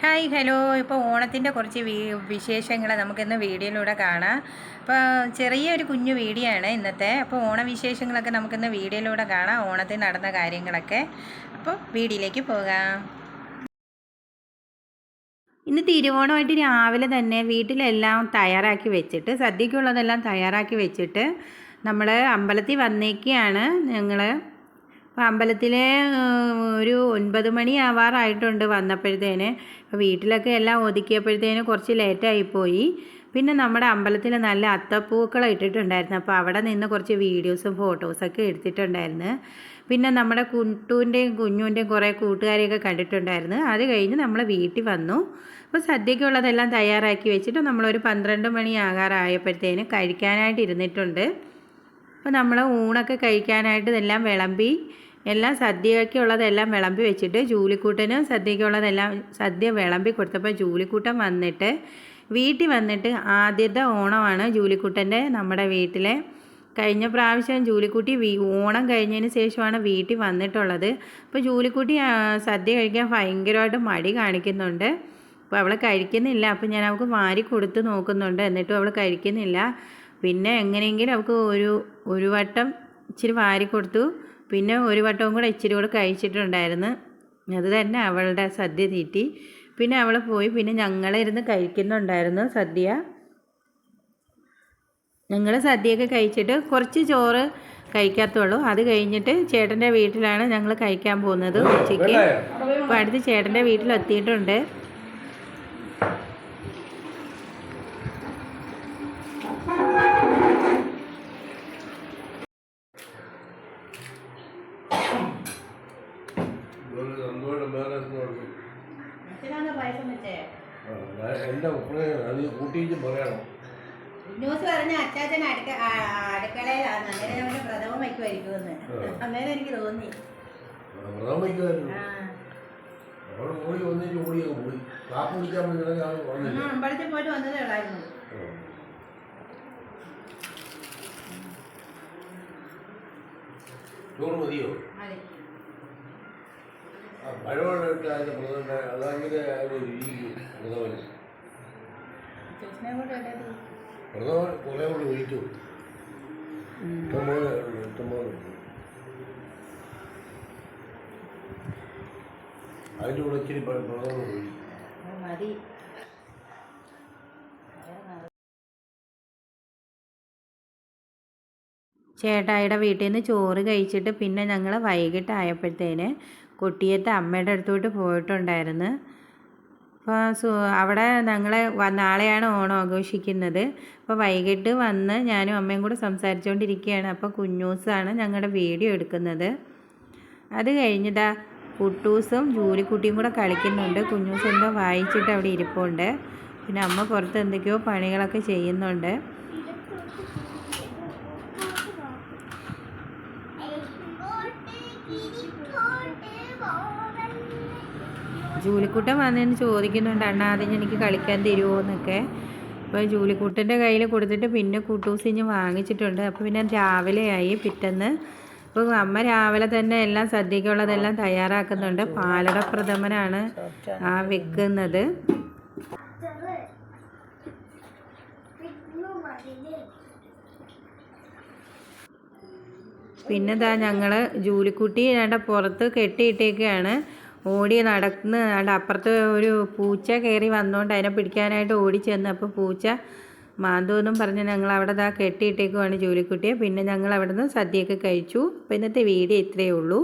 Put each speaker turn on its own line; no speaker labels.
Hi hello. ഇപ്പോൾ ഓണത്തിന്റെ കുറച്ച് വിശേഷങ്ങൾ നമുക്കിന്ന് വീഡിയോയിലൂടെ കാണാം. അപ്പോൾ ചെറിയൊരു കുഞ്ഞു വീഡിയോ ആണ് ഇന്നത്തെ. അപ്പോൾ ഓണവിശേഷങ്ങളൊക്കെ നമുക്കിന്ന് വീഡിയോയിലൂടെ കാണാം. ഓണത്തിൽ നടന്ന കാര്യങ്ങളൊക്കെ. അപ്പോൾ വീഡിയോയിലേക്ക് പോകാം. ഇന്ന് തിരുവോണമായിട്ട് രാവിലെ തന്നെ വീട്ടിലെല്ലാം തയ്യാറാക്കി വെച്ചിട്ട് സദ്യക്കുള്ളതെല്ലാം തയ്യാറാക്കി വെച്ചിട്ട് നമ്മൾ അമ്പലത്തിൽ വന്നേക്കാണ് ഞങ്ങൾ അപ്പോൾ അമ്പലത്തിൽ ഒരു ഒൻപത് മണി ആവാറായിട്ടുണ്ട് വന്നപ്പോഴത്തേന്. വീട്ടിലൊക്കെ എല്ലാം ഒതുക്കിയപ്പോഴത്തേന് കുറച്ച് ലേറ്റായിപ്പോയി പിന്നെ നമ്മുടെ അമ്പലത്തിൽ നല്ല അത്തപ്പൂക്കളം ഇട്ടിട്ടുണ്ടായിരുന്നു. അപ്പോൾ അവിടെ നിന്ന് കുറച്ച് വീഡിയോസും ഫോട്ടോസൊക്കെ എടുത്തിട്ടുണ്ടായിരുന്നു. പിന്നെ നമ്മുടെ കുട്ടൂന്റെയും കുഞ്ഞുന്റെയും കുറേ കൂട്ടുകാരെയൊക്കെ കണ്ടിട്ടുണ്ടായിരുന്നു. അത് കഴിഞ്ഞ് നമ്മൾ വീട്ടിൽ വന്നു. അപ്പോൾ സദ്യക്കുള്ളതെല്ലാം തയ്യാറാക്കി വെച്ചിട്ട് നമ്മളൊരു പന്ത്രണ്ട് മണി ആകാറായപ്പോഴത്തേന് കഴിക്കാനായിട്ട് ഇരുന്നിട്ടുണ്ട്. അപ്പോൾ നമ്മൾ ഊണൊക്കെ കഴിക്കാനായിട്ട് ഇതെല്ലാം വിളമ്പി എല്ലാം സദ്യയ്ക്കുള്ളതെല്ലാം വിളമ്പി വെച്ചിട്ട് ജൂലിക്കൂട്ടനും സദ്യയ്ക്കുള്ളതെല്ലാം സദ്യ വിളമ്പി കൊടുത്തപ്പോൾ ജൂലിക്കൂട്ടൻ വന്നിട്ട് വീട്ടിൽ വന്നിട്ട് ആദ്യത്തെ ഓണമാണ് ജൂലിക്കുട്ടന്റെ നമ്മുടെ വീട്ടിലെ. കഴിഞ്ഞ പ്രാവശ്യം ജൂലിക്കുട്ടി വീ ഓണം കഴിഞ്ഞതിന് ശേഷമാണ് വീട്ടിൽ വന്നിട്ടുള്ളത്. അപ്പോൾ ജൂലിക്കുട്ടി സദ്യ കഴിക്കാൻ ഭയങ്കരമായിട്ട് മടി കാണിക്കുന്നുണ്ട്. അപ്പോൾ അവൾ കഴിക്കുന്നില്ല. അപ്പോൾ ഞാൻ അവൾക്ക് വാരി കൊടുത്ത് നോക്കുന്നുണ്ട്. എന്നിട്ടും അവൾ കഴിക്കുന്നില്ല. പിന്നെ എങ്ങനെയെങ്കിലും അവൾക്ക് ഒരു ഒരു വട്ടം ഇച്ചിരി വാരി കൊടുത്തു. പിന്നെ ഒരു വട്ടവും കൂടെ ഇച്ചിരി കൂടെ കഴിച്ചിട്ടുണ്ടായിരുന്നു. അത് തന്നെ അവളുടെ സദ്യ തീറ്റി. പിന്നെ അവൾ പോയി. പിന്നെ ഞങ്ങളിരുന്ന് കഴിക്കുന്നുണ്ടായിരുന്നു സദ്യ. ഞങ്ങൾ സദ്യയൊക്കെ കഴിച്ചിട്ട് കുറച്ച് ചോറ് കഴിക്കാത്തുള്ളൂ. അത് കഴിഞ്ഞിട്ട് ചേട്ടന്റെ വീട്ടിലാണ് ഞങ്ങൾ കഴിക്കാൻ പോകുന്നത് ഉച്ചയ്ക്ക്. അപ്പോൾ അടുത്ത് ചേട്ടന്റെ വീട്ടിലെത്തിയിട്ടുണ്ട്.
എന്റെ ഉപ്പനെ അത് കൂട്ടിയിട്ട് പറയണം.
ന്യൂസ് പറഞ്ഞ അച്ചാച്ചൻ അടുക്ക അടുക്കളയിലാണ് അന്നേരം അവന്റെ പ്രഥമം വയ്ക്കുമായിരിക്കുമെന്ന്. അന്നേരം എനിക്ക് തോന്നി.
വ്രതം വയ്ക്കുമായിരുന്നു. അവിടെ ഓടി വന്നിട്ട് ഓടി പോയി കാപ്പ് കുടിക്കാൻ വേണ്ടി വന്നില്ല.
അമ്പലത്തിൽ പോയിട്ട് വന്നതേ ഉള്ളായിരുന്നു.
ചോറ് മതിയോ?
അതെ
ആ പഴവെള്ളമിട്ട് അതിന്റെ ഈ അതങ്ങനെ അതിന് ഇരിക്കും പ്രഥമന്. കുറേ കൂടി ഇഷ്ടംപോലെ ഇഷ്ടംപോലെ. അതിന്റെ കൂടെ ഇച്ചിരി
മതി. ചേട്ടായിയുടെ വീട്ടിൽ നിന്ന് ചോറ് കഴിച്ചിട്ട് പിന്നെ ഞങ്ങൾ വൈകിട്ടായപ്പോഴത്തേന് കുട്ടിയത്തെ അമ്മയുടെ അടുത്തോട്ട് പോയിട്ടുണ്ടായിരുന്നു. അപ്പോൾ അവിടെ ഞങ്ങൾ നാളെയാണ് ഓണം ആഘോഷിക്കുന്നത് അപ്പോൾ വൈകിട്ട് വന്ന് ഞാനും അമ്മയും കൂടെ സംസാരിച്ചുകൊണ്ടിരിക്കുകയാണ് അപ്പോൾ കുഞ്ഞൂസാണ് ഞങ്ങളുടെ വീഡിയോ എടുക്കുന്നത് അത് കഴിഞ്ഞിട്ടാ കുട്ടൂസും ജൂലിക്കുട്ടിയും കൂടെ കളിക്കുന്നുണ്ട് കുഞ്ഞൂസ് എന്തോ വായിച്ചിട്ട് അവിടെ ഇരിപ്പുണ്ട് പിന്നെ അമ്മ പുറത്ത് എന്തൊക്കെയോ പണികളൊക്കെ ചെയ്യുന്നുണ്ട് ജൂലിക്കുട്ടൻ വന്നതിന് ചോദിക്കുന്നുണ്ട് അണ്ണാ അതിന് എനിക്ക് കളിക്കാൻ തരുമോ എന്നൊക്കെ. അപ്പോൾ ജൂലിക്കുട്ടന്റെ കയ്യിൽ കൊടുത്തിട്ട് പിന്നെ കുട്ടൂസിഞ്ഞ് വാങ്ങിച്ചിട്ടുണ്ട്. അപ്പോൾ പിന്നെ രാവിലെ ആയി പിറ്റേന്ന്. അപ്പോൾ അമ്മ രാവിലെ തന്നെ എല്ലാം സദ്യക്കുള്ളതെല്ലാം തയ്യാറാക്കുന്നുണ്ട്. പാലട പ്രഥമനാണ് ആ വെക്കുന്നത്. പിന്നെ ഇതാ ഞങ്ങൾ ജൂലിക്കുട്ടി ഞങ്ങളുടെ പുറത്ത് കെട്ടിയിട്ടേക്കാണ്. ഓടി നടന്ന് ഏതാണ്ട് അപ്പുറത്ത് ഒരു പൂച്ച കയറി വന്നുകൊണ്ട് അതിനെ പിടിക്കാനായിട്ട് ഓടി ചെന്ന് അപ്പോൾ പൂച്ച മാന്തോന്നും പറഞ്ഞ് ഞങ്ങൾ അവിടെ ദാ കെട്ടിയിട്ടേക്കുവാണ് ജോലിക്കുട്ടിയെ. പിന്നെ ഞങ്ങൾ അവിടെ നിന്ന് സദ്യയൊക്കെ കഴിച്ചു. അപ്പോൾ ഇന്നത്തെ വീഡിയോ ഇത്രയേ ഉള്ളൂ.